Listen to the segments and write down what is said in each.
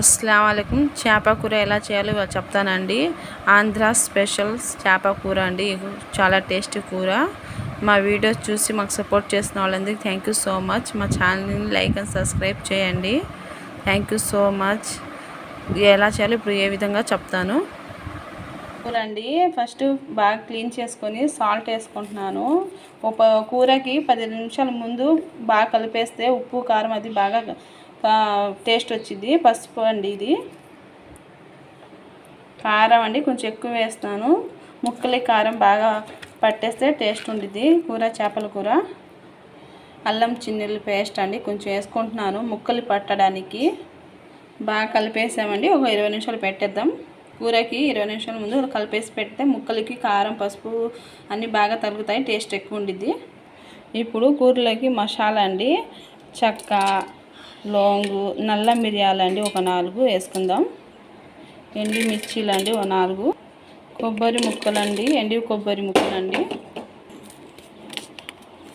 అస్సలం చేప కూర ఎలా చేయాలో ఇవాళ చెప్తానండి. ఆంధ్ర స్పెషల్ చేప కూర అండి. చాలా టేస్టీ కూర. మా వీడియోస్ చూసి మాకు సపోర్ట్ చేసిన వాళ్ళందరికీ థ్యాంక్ యూ సో మచ్ మా ఛానల్ని లైక్ అండ్ సబ్స్క్రైబ్ చేయండి. థ్యాంక్ యూ సో మచ్ ఎలా చేయాలో ఇప్పుడు ఏ విధంగా చెప్తాను. కూరండి ఫస్ట్ బాగా క్లీన్ చేసుకొని సాల్ట్ వేసుకుంటున్నాను. ఒక కూరకి పది నిమిషాల ముందు బాగా కలిపేస్తే ఉప్పు కారం అది బాగా టేస్ట్ వచ్చింది పసుపు అండి ఇది. కారం అండి కొంచెం ఎక్కువ వేస్తాను. ముక్కలకి కారం బాగా పట్టేస్తే టేస్ట్ ఉండిద్ది కూర చేపల కూర. అల్లం చిన్నెల్లి పేస్ట్ అండి కొంచెం వేసుకుంటున్నాను ముక్కలు పట్టడానికి. బాగా కలిపేసామండి ఒక ఇరవై నిమిషాలు పెట్టేద్దాం. కూరకి ఇరవై నిమిషాల ముందు కలిపేసి పెడితే ముక్కలకి కారం పసుపు అన్నీ బాగా తగ్గుతాయి టేస్ట్ ఎక్కువ ఉండిద్ది. ఇప్పుడు కూరలోకి మసాలా అండి చెక్క లోంగు నల్ల మిరియాలు అండి ఒక నాలుగు వేసుకుందాం. ఎండి మిర్చిలండి ఒక నాలుగు. కొబ్బరి ముక్కలండి ఎండి కొబ్బరి ముక్కలండి.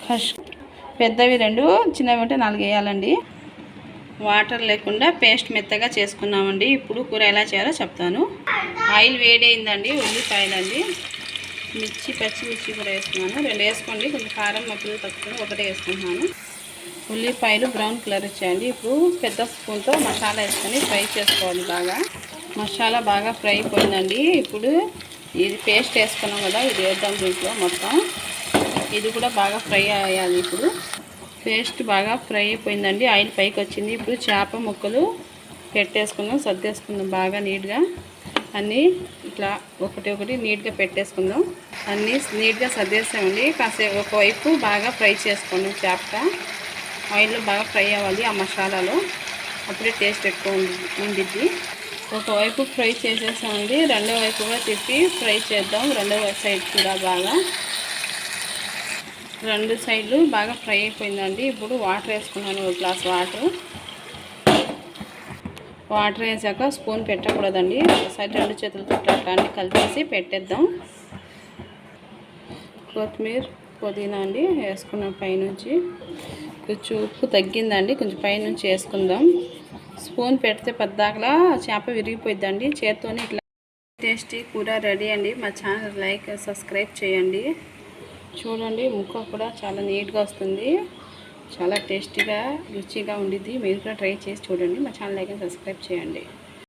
కష్ పెద్దవి రెండు చిన్నవి ఉంటే నాలుగు వేయాలండి. వాటర్ లేకుండా పేస్ట్ మెత్తగా చేసుకున్నామండి. ఇప్పుడు కూర ఎలా చేయాలో చెప్తాను. ఆయిల్ వేడైందండి ఉల్లిపాయలండి. మిర్చి పచ్చిమిర్చి కూడా వేసుకున్నాను. రెండు వేసుకోండి. కొంచెం కారం మప్పులు తక్కువ ఒకటే వేసుకుంటున్నాను. ఉల్లిపాయలు బ్రౌన్ కలర్ వచ్చాయండి ఇప్పుడు పెద్ద స్పూన్తో మసాలా వేసుకొని ఫ్రై చేసుకోవాలి బాగా. మసాలా బాగా ఫ్రై అయిపోయిందండి. ఇప్పుడు ఇది పేస్ట్ వేసుకున్నాం కదా ఇది వేద్దాం దీంట్లో మొత్తం. ఇది కూడా బాగా ఫ్రై అయ్యాలి ఇప్పుడు. పేస్ట్ బాగా ఫ్రై అయిపోయిందండి. ఆయిల్ పైకి వచ్చింది. ఇప్పుడు చేప ముక్కలు పెట్టేసుకుందాం. సర్దేసుకుందాం బాగా నీట్గా. అన్నీ ఇట్లా ఒకటి ఒకటి నీట్గా పెట్టేసుకుందాం. అన్నీ నీట్గా సర్దేసామండి. కాసేపు ఒకవైపు బాగా ఫ్రై చేసుకోండి చేప. ఆయిల్లో బాగా ఫ్రై అవ్వాలి ఆ మసాలాలో. అప్పుడే టేస్ట్ ఎక్కువ ఉండిద్ది. ఒకవైపు ఫ్రై చేసేసామండి. రెండో కూడా తిప్పి ఫ్రై చేద్దాం. రెండో సైడ్ కూడా బాగా. రెండు సైడ్లు బాగా ఫ్రై అయిపోయిందండి. ఇప్పుడు వాటర్ వేసుకున్నాను ఒక గ్లాస్ వాటర్. వాటర్ వేసాక స్పూన్ పెట్టకూడదండి. ఒకసారి రెండు చేతులతో అట్లాంటి కలిపేసి పెట్టేద్దాం. కొత్తిమీర పుదీనా అండి వేసుకున్నాం పైనుంచి. కొంచెం ఉప్పు తగ్గిందండి. కొంచెం పైనుంచి వేసుకుందాం. స్పూన్ పెడితే పెద్దాకలా చేప విరిగిపోయిద్దండి. చేత్తోనే ఇట్లా టేస్టీ కూర రెడీ అండి. మా ఛానల్ లైక్ సబ్స్క్రైబ్ చేయండి. చూడండి ముక్క కూడా చాలా నీట్గా వస్తుంది. చాలా టేస్టీగా రుచిగా ఉండిద్ది. మీరు కూడా ట్రై చేసి చూడండి. మా ఛానల్ లైక్ సబ్స్క్రైబ్ చేయండి.